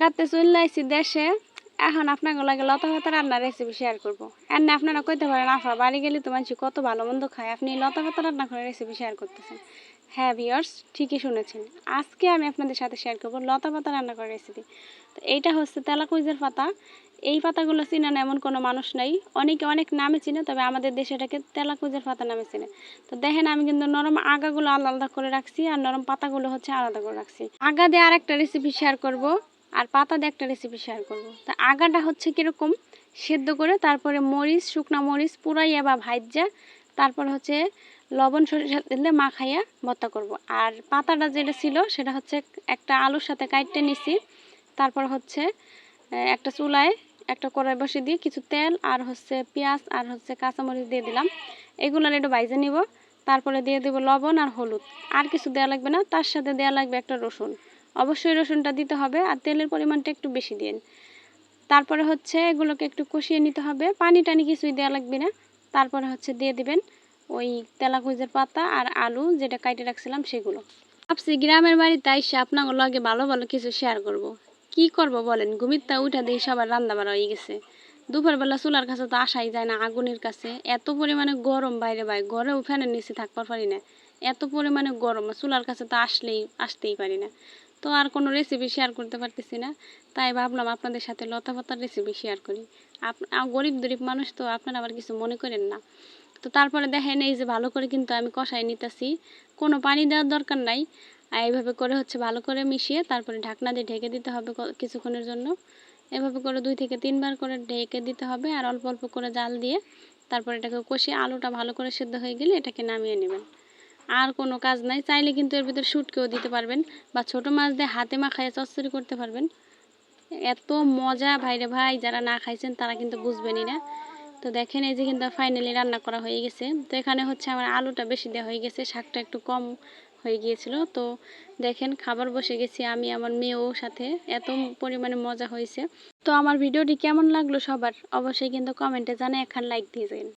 ঢাকাতে চলে আইছি দেশে, এখন আপনাকে লাগে লতা পাতা রান্নার রেসিপি শেয়ার করব এমনি আপনারা কইতে পারেন, আফা, বাড়ি গেলে তো মানুষ কত ভালো মন্দ খায়। আপনি লতা পাতা রান্না করে রেসিপি শেয়ার করতেছেন। হ্যাঁ ভিওর্স ঠিকই শুনেছেন। আজকে আমি আপনাদের সাথে শেয়ার করব লতা পাতা রান্না করার রেসিপি তো এইটা হচ্ছে তেলাকুইজের পাতা। এই পাতাগুলো চিনে না এমন কোনো মানুষ নাই। অনেকে অনেক নামে চিনে, তবে আমাদের দেশে এটাকে তেলাকুইজের পাতা নামে চিনে। তো দেখেন, আমি কিন্তু নরম আগাগুলো আলাদা করে রাখছি, আর নরম পাতাগুলো হচ্ছে আলাদা করে রাখছি। আগা দিয়ে আর একটা রেসিপি শেয়ার করব। আর পাতা দিয়ে একটা রেসিপি শেয়ার করব। তা আগাটা হচ্ছে কীরকম? সেদ্ধ করে তারপরে মরিচ, শুকনা মরিচ পুরাইয়া বা ভাজ্যা তারপর হচ্ছে লবণ সরিষা তেলে মাখাইয়া ভর্তা করব। আর পাতাটা যেটা ছিল সেটা হচ্ছে একটা আলুর সাথে কাটতে নিছি, তারপর হচ্ছে একটা চুলায় একটা কড়াই বসে দিয়ে কিছু তেল আর হচ্ছে পেঁয়াজ আর হচ্ছে কাঁচামরিচ দিয়ে দিলাম। এগুলোর একটু বাইজে নিব, তারপরে দিয়ে দেবো লবণ আর হলুদ। আর কিছু দেওয়া লাগবে না, তার সাথে দেওয়া লাগবে একটা রসুন। অবশ্যই রসুনটা দিতে হবে আর তেলের পরিমাণটা একটু বেশি দিন। তারপরে হচ্ছে এগুলোকে একটু কষিয়ে নিতে হবে। পানি টানি কিছুই দেওয়া লাগবে না। তারপরে হচ্ছে দিয়ে দিবেন ওই তেলাকুইজের পাতা আর আলু যেটা কাইটে রাখছিলাম সেগুলো। ভাবছি গ্রামের বাড়িতে আইসে আপনার লগে ভালো ভালো কিছু শেয়ার করব। কি করব বলেন? ঘুমিরটা উঠা দিয়ে সবার রান্না বাড়া হয়ে গেছে। দুপুরবেলা চুলার কাছে তো আসাই যায় না আগুনের কাছে। এত পরিমাণে গরম বাইরে বাইরে ঘরেও ফ্যানের নিচে থাকবার পারি না। এত পরিমাণে গরম, চুলার কাছে তো আসলেই, আসতেই পারি না। তো আর কোনো রেসিপি শেয়ার করতে পারতেছি না। তাই ভাবলাম আপনাদের সাথে লতা পাতার রেসিপি শেয়ার করি। আপ গরিব দরিব মানুষ তো আপনারা আবার কিছু মনে করেন না। তো তারপরে দেখেন এই যে ভালো করে কিন্তু আমি কষাই নিতেছি। কোনো পানি দেওয়ার দরকার নাই। আর এইভাবে করে হচ্ছে ভালো করে মিশিয়ে তারপরে ঢাকনা দিয়ে ঢেকে দিতে হবে কিছুক্ষণের জন্য। এভাবে করে দুই থেকে তিনবার করে ঢেকে দিতে হবে আর অল্প অল্প করে জাল দিয়ে তারপর এটাকে কষিয়ে আলুটা ভালো করে সেদ্ধ হয়ে গেলে এটাকে নামিয়ে নেবেন। আর কোনো কাজ নাই। চাইলে কিন্তু এর ভিতরে শুটকেও দিতে পারবেন বা ছোট মাছ দিয়ে হাতে মাখায় চচ্চড়ি করতে পারবেন। এত মজা ভাইরে ভাই, যারা না খাইছেন তারা কিন্তু বুঝবেনই না। তো দেখেন এই যে কিন্তু ফাইনালি রান্না করা হয়ে গেছে। তো এখানে হচ্ছে আমার আলুটা বেশি দেওয়া হয়ে গেছে, শাকটা একটু কম হয়ে গিয়েছিল। তো দেখেন খাবার বসে গেছি আমি, আমার মেয়েও সাথে। এত পরিমাণে মজা হয়েছে। তো আমার ভিডিওটি কেমন লাগল সবার, অবশ্যই কিন্তু কমেন্টে জানে একখান লাইক দিয়ে